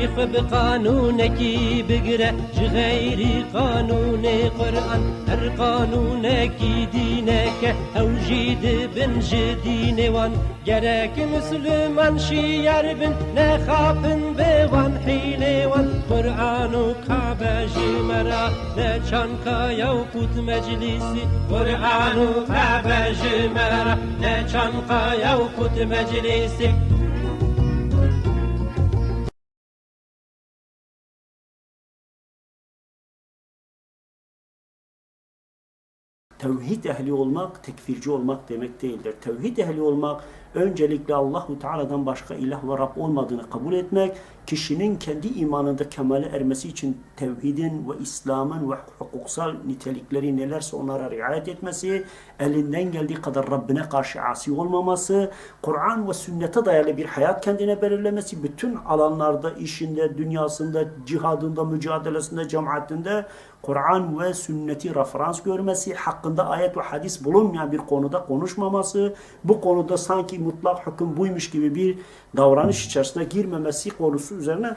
شيخ بقانونك بقرأ جغيري قانون قرآن هر قانونك دينك أو جيد بن جدين وان. جرك مسلم شي بن نخافن بوان حيل وان. قرآن وكعبة جمرا نشان كايا وفوت مجلسي قرآن وكعبة جمرا نشان كايا وفوت مجلسي Tevhid ehli olmak tekfirci olmak demek değildir. Tevhid ehli olmak öncelikle Allahu Teala'dan başka ilah ve Rab olmadığını kabul etmek, kişinin kendi imanında kemale ermesi için tevhidin ve İslam'ın ve hukuksal nitelikleri nelerse onlara riayet etmesi, elinden geldiği kadar Rabbine karşı asi olmaması, Kur'an ve sünnete dayalı bir hayat kendine belirlemesi, bütün alanlarda, işinde, dünyasında, cihadında, mücadelesinde, cemaatinde Kur'an ve sünneti referans görmesi, hakkında ayet ve hadis bulunmayan bir konuda konuşmaması, bu konuda sanki mutlak hüküm buymuş gibi bir davranış içerisine girmemesi konusu üzerine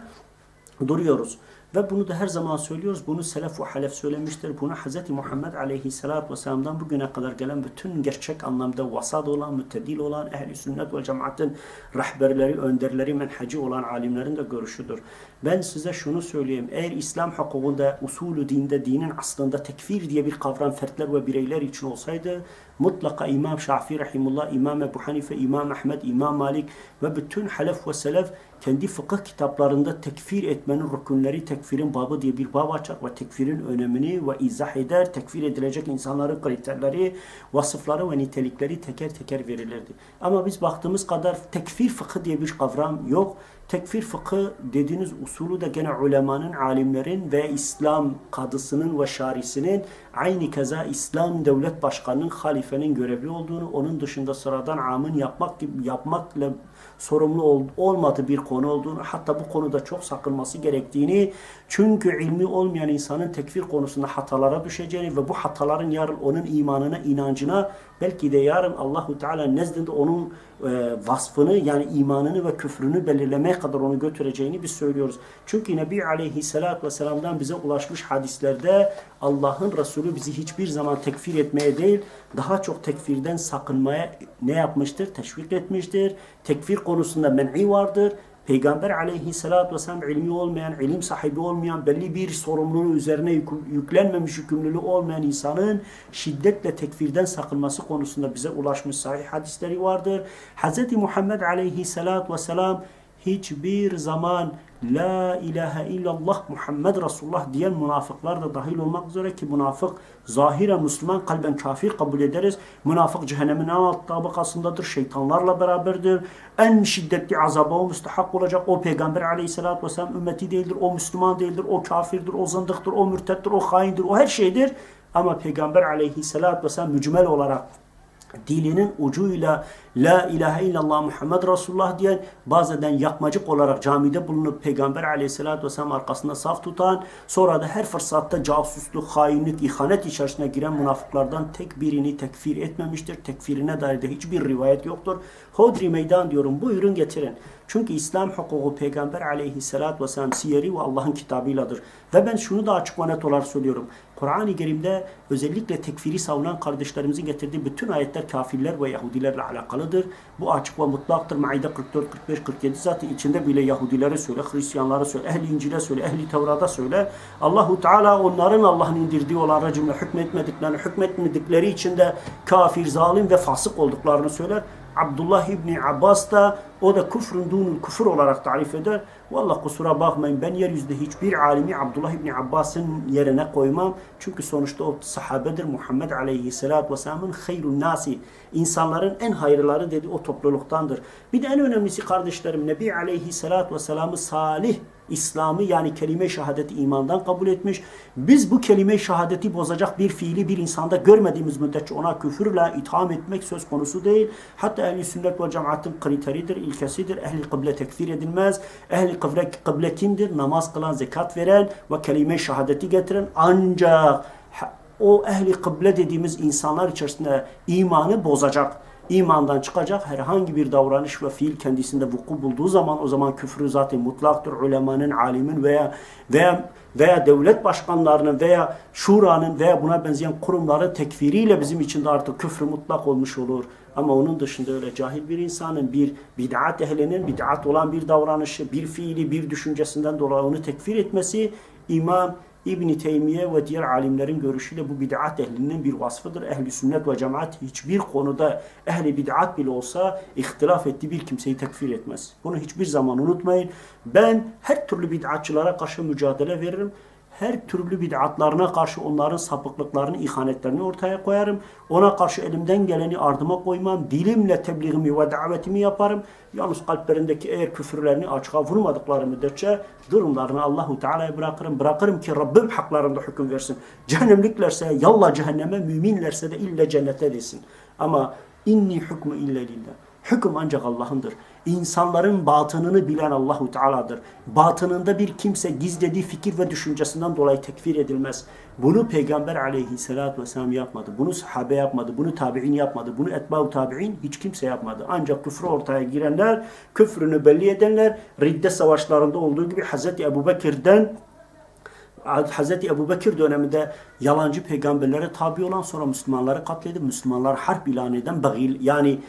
duruyoruz. Ve bunu da her zaman söylüyoruz. Bunu selef ve halef söylemiştir. Bunu Hz. Muhammed aleyhissalatü vesselam'dan bugüne kadar gelen bütün gerçek anlamda vasat olan, müttedil olan, ehli sünnet ve cemaatin rehberleri, önderleri, menheci olan alimlerin de görüşüdür. Ben size şunu söyleyeyim. Eğer İslam hukukunda, usulü dinde, dinin aslında tekfir diye bir kavram fertler ve bireyler için olsaydı mutlaka İmam Şafii Rahimullah, İmam Ebu Hanife, İmam Ahmed, İmam Malik ve bütün halef ve selef kendi fıkıh kitaplarında tekfir etmenin rükünleri, tekfirin babı diye bir bab açar ve tekfirin önemini ve izah eder. Tekfir edilecek insanların kriterleri, vasıfları ve nitelikleri teker teker verilirdi. Ama biz baktığımız kadar tekfir fıkı diye bir kavram yok. Tekfir fıkı dediğiniz usulü de gene ulemanın, alimlerin ve İslam kadısının ve şarisinin aynı keza İslam devlet başkanının, halifenin görevli olduğunu, onun dışında sıradan amın yapmak gibi yapmakla sorumlu ol, olmadığı bir konu olduğunu, hatta bu konuda çok sakınması gerektiğini, çünkü ilmi olmayan insanın tekfir konusunda hatalara düşeceğini ve bu hataların yarın onun imanına, inancına, belki de yarın Allahu Teala nezdinde onun e, vasfını yani imanını ve küfrünü belirlemeye kadar onu götüreceğini biz söylüyoruz. Çünkü Nebi Aleyhisselatü Vesselam'dan bize ulaşmış hadislerde Allah'ın Resulü bizi hiçbir zaman tekfir etmeye değil, daha çok tekfirden sakınmaya ne yapmıştır? Teşvik etmiştir. Tekfir konusunda men'i vardır. Peygamber aleyhissalatü vesselam ilmi olmayan, ilim sahibi olmayan, belli bir sorumluluğu üzerine yük- yüklenmemiş yükümlülüğü olmayan insanın şiddetle tekfirden sakınması konusunda bize ulaşmış sahih hadisleri vardır. Hz. Muhammed aleyhissalatü vesselam hiçbir zaman La ilahe illallah Muhammed Resulullah diyen münafıklar da dahil olmak üzere ki münafık zahiren Müslüman kalben kafir kabul ederiz. Münafık cehennemin en alt tabakasındadır. Şeytanlarla beraberdir. En şiddetli azaba o müstahak olacak. O peygamber aleyhissalatü vesselam ümmeti değildir. O Müslüman değildir. O kafirdir. O zındıktır. O mürtettir. O haindir. O her şeydir. Ama peygamber aleyhissalatü vesselam mücmel olarak dilinin ucuyla La ilahe illallah Muhammed Resulullah diyen bazen yapmacık olarak camide bulunup Peygamber aleyhissalatü vesselam arkasında saf tutan sonra da her fırsatta casusluk, hainlik, ihanet içerisine giren münafıklardan tek birini tekfir etmemiştir. Tekfirine dair de hiçbir rivayet yoktur. Hodri meydan diyorum buyurun getirin. Çünkü İslam hukuku Peygamber aleyhissalatü vesselam siyeri ve Allah'ın kitabıyladır. Ve ben şunu da açık ve net olarak söylüyorum. Kur'an-ı Kerim'de özellikle tekfiri savunan kardeşlerimizin getirdiği bütün ayetler kafirler ve Yahudilerle alakalıdır. Bu açık ve mutlaktır. Maide 44, 45, 47 zaten içinde bile Yahudilere söyle, Hristiyanlara söyle, Ehli İncil'e söyle, Ehli Tevrat'a söyle. Allahu Teala onların Allah'ın indirdiği olan rejimle hükmetmediklerini, hükmetmedikleri için de kafir, zalim ve fasık olduklarını söyler. Abdullah İbni Abbas da o da küfrün dunul küfür olarak tarif eder. Vallahi kusura bakmayın ben yeryüzünde hiçbir alimi Abdullah İbni Abbas'ın yerine koymam. Çünkü sonuçta o sahabedir. Muhammed Aleyhisselatü Vesselam'ın hayrun nasi. insanların en hayırları dedi o topluluktandır. Bir de en önemlisi kardeşlerim Nebi Aleyhisselatü Vesselam'ı salih İslam'ı yani kelime-i şehadeti imandan kabul etmiş. Biz bu kelime-i şehadeti bozacak bir fiili bir insanda görmediğimiz müddetçe ona küfürle itham etmek söz konusu değil. Hatta ehli sünnet ve cemaatin kriteridir, ilkesidir. Ehli kıble tekfir edilmez. Ehli kıble, kıble kimdir? Namaz kılan, zekat veren ve kelime-i şehadeti getiren ancak o ehli kıble dediğimiz insanlar içerisinde imanı bozacak imandan çıkacak herhangi bir davranış ve fiil kendisinde vuku bulduğu zaman o zaman küfrü zaten mutlaktır. Ulemanın, alimin veya veya veya devlet başkanlarının veya şuranın veya buna benzeyen kurumların tekfiriyle bizim için de artık küfrü mutlak olmuş olur. Ama onun dışında öyle cahil bir insanın bir bid'at ehlinin bid'at olan bir davranışı, bir fiili, bir düşüncesinden dolayı onu tekfir etmesi İmam İbn Teymiye ve diğer alimlerin görüşüyle bu bid'at ehlinin bir vasfıdır. Ehli sünnet ve cemaat hiçbir konuda ehli bid'at bile olsa ihtilaf ettiği bir kimseyi tekfir etmez. Bunu hiçbir zaman unutmayın. Ben her türlü bid'atçılara karşı mücadele veririm. Her türlü bid'atlarına karşı onların sapıklıklarını, ihanetlerini ortaya koyarım. Ona karşı elimden geleni ardıma koymam. Dilimle tebliğimi ve davetimi yaparım. Yalnız kalplerindeki eğer küfürlerini açığa vurmadıkları müddetçe durumlarını Allahu Teala'ya bırakırım. Bırakırım ki Rabbim haklarında hüküm versin. Cehennemliklerse yallah cehenneme, müminlerse de ille cennete desin. Ama inni hükmü ille lillah. Hüküm ancak Allah'ındır. İnsanların batınını bilen Allahu Teala'dır. Batınında bir kimse gizlediği fikir ve düşüncesinden dolayı tekfir edilmez. Bunu Peygamber aleyhissalatü vesselam yapmadı. Bunu sahabe yapmadı. Bunu tabi'in yapmadı. Bunu etba'u tabi'in hiç kimse yapmadı. Ancak küfrü ortaya girenler, küfrünü belli edenler, ridde savaşlarında olduğu gibi Hz. Ebu Bekir'den Hz. Ebu Bekir döneminde yalancı peygamberlere tabi olan sonra Müslümanları katledip Müslümanlar harp ilan eden bagil yani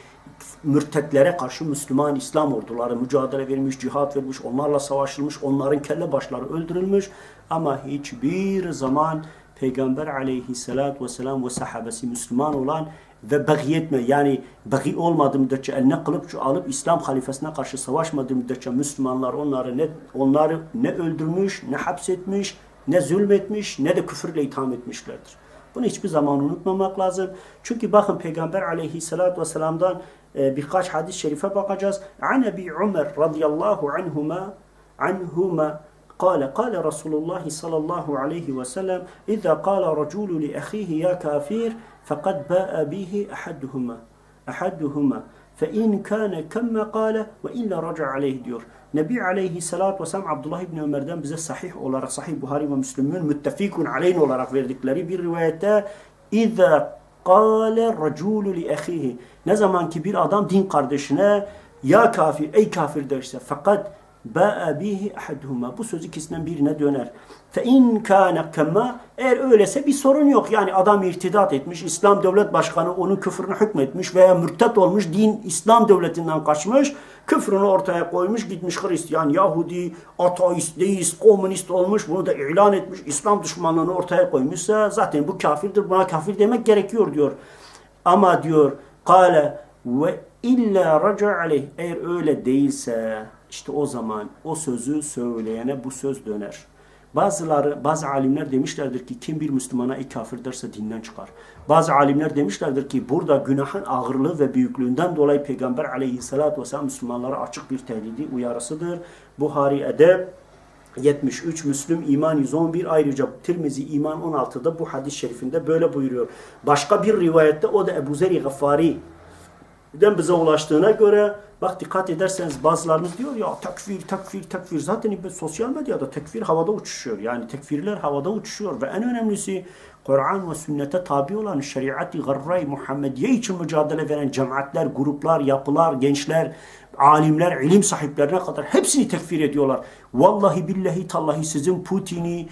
mürtetlere karşı Müslüman İslam orduları mücadele vermiş, cihat vermiş, onlarla savaşılmış, onların kelle başları öldürülmüş ama hiçbir zaman Peygamber aleyhissalatü vesselam ve sahabesi Müslüman olan ve bagi etme yani bagi olmadığı müddetçe eline kılıç alıp İslam halifesine karşı savaşmadığı müddetçe Müslümanlar onları ne onları ne öldürmüş, ne hapsetmiş, ne zulmetmiş, ne de küfürle itham etmişlerdir. Bunu hiçbir zaman unutmamak lazım. Çünkü bakın Peygamber aleyhissalatü vesselam'dan e, birkaç hadis-i şerife bakacağız. An Ebi Ömer radıyallahu anhuma anhuma قال قال رسول الله صلى الله عليه وسلم إذا قال رجل لأخيه يا كافر فقد باء به أحدهما أحدهما Fe in kana kemme kâle ve illa raca aleyh diyor. Nebi aleyhissalatü vesselam Abdullah İbni Ömer'den bize sahih olarak, sahih Buhari ve Müslüm'ün müttefikun aleyhine olarak verdikleri bir rivayette İzâ kâle racûlü li ehihi. Ne zaman ki bir adam din kardeşine ya kafir, ey kafir derse fakat ba'a bihi ahaduhuma bu söz ikisinden birine döner. Fe in kana kema eğer öylese bir sorun yok. Yani adam irtidat etmiş, İslam devlet başkanı onun küfrünü hükmetmiş veya mürtet olmuş, din İslam devletinden kaçmış, küfrünü ortaya koymuş, gitmiş Hristiyan, Yahudi, ateist, deist, komünist olmuş, bunu da ilan etmiş, İslam düşmanlığını ortaya koymuşsa zaten bu kafirdir, buna kafir demek gerekiyor diyor. Ama diyor, kâle ve illa raca aleyh eğer öyle değilse işte o zaman o sözü söyleyene bu söz döner. Bazıları, bazı alimler demişlerdir ki kim bir Müslümana ey kafir derse dinden çıkar. Bazı alimler demişlerdir ki burada günahın ağırlığı ve büyüklüğünden dolayı Peygamber aleyhissalatü vesselam Müslümanlara açık bir tehdidi uyarısıdır. Buhari Edeb 73 Müslüm İman 111 ayrıca Tirmizi İman 16'da bu hadis-i şerifinde böyle buyuruyor. Başka bir rivayette o da Ebu Zer-i Gıffari den bize ulaştığına göre bak dikkat ederseniz bazılarınız diyor ya tekfir, tekfir, tekfir. Zaten sosyal medyada tekfir havada uçuşuyor. Yani tekfirler havada uçuşuyor ve en önemlisi Kur'an ve sünnete tabi olan şeriat-i garra Muhammediye için mücadele veren cemaatler, gruplar, yapılar, gençler, alimler, ilim sahiplerine kadar hepsini tekfir ediyorlar. Vallahi billahi tallahi sizin Putin'i,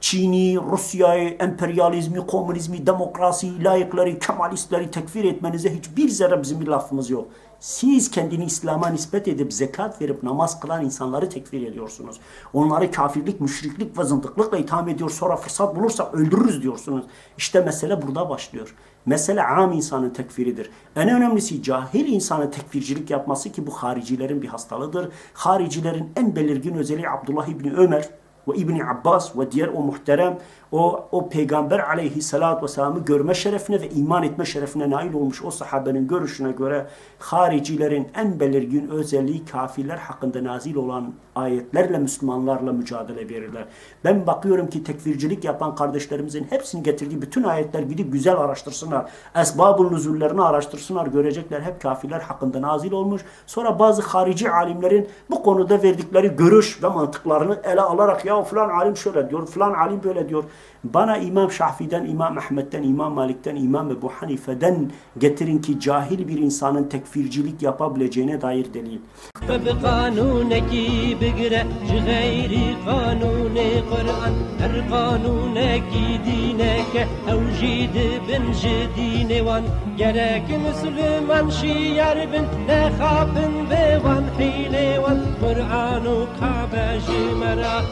Çin'i, Rusya'yı, emperyalizmi, komünizmi, demokrasiyi, layıkları, kemalistleri tekfir etmenize hiçbir zerre bizim bir lafımız yok. Siz kendini İslam'a nispet edip zekat verip namaz kılan insanları tekfir ediyorsunuz. Onları kafirlik, müşriklik ve zındıklıkla itham ediyor. Sonra fırsat bulursa öldürürüz diyorsunuz. İşte mesele burada başlıyor. Mesele am insanın tekfiridir. En önemlisi cahil insanın tekfircilik yapması ki bu haricilerin bir hastalığıdır. Haricilerin en belirgin özelliği Abdullah İbni Ömer ve İbni Abbas ve diğer o muhterem o, o peygamber aleyhissalatü vesselam'ı görme şerefine ve iman etme şerefine nail olmuş o sahabenin görüşüne göre haricilerin en belirgin özelliği kafirler hakkında nazil olan ayetlerle Müslümanlarla mücadele verirler. Ben bakıyorum ki tekfircilik yapan kardeşlerimizin hepsini getirdiği bütün ayetler gidip güzel araştırsınlar. Esbab-ı nüzullerini araştırsınlar. Görecekler hep kafirler hakkında nazil olmuş. Sonra bazı harici alimlerin bu konuda verdikleri görüş ve mantıklarını ele alarak ya ya falan alim şöyle diyor, falan alim böyle diyor. Bana İmam Şafii'den, İmam Ahmet'ten, İmam Malik'ten, İmam Ebu Hanife'den getirin ki cahil bir insanın tekfircilik yapabileceğine dair delil. Kur'an-ı Kabe jimera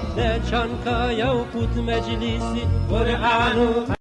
cean că eu put mejlisi Qur'anul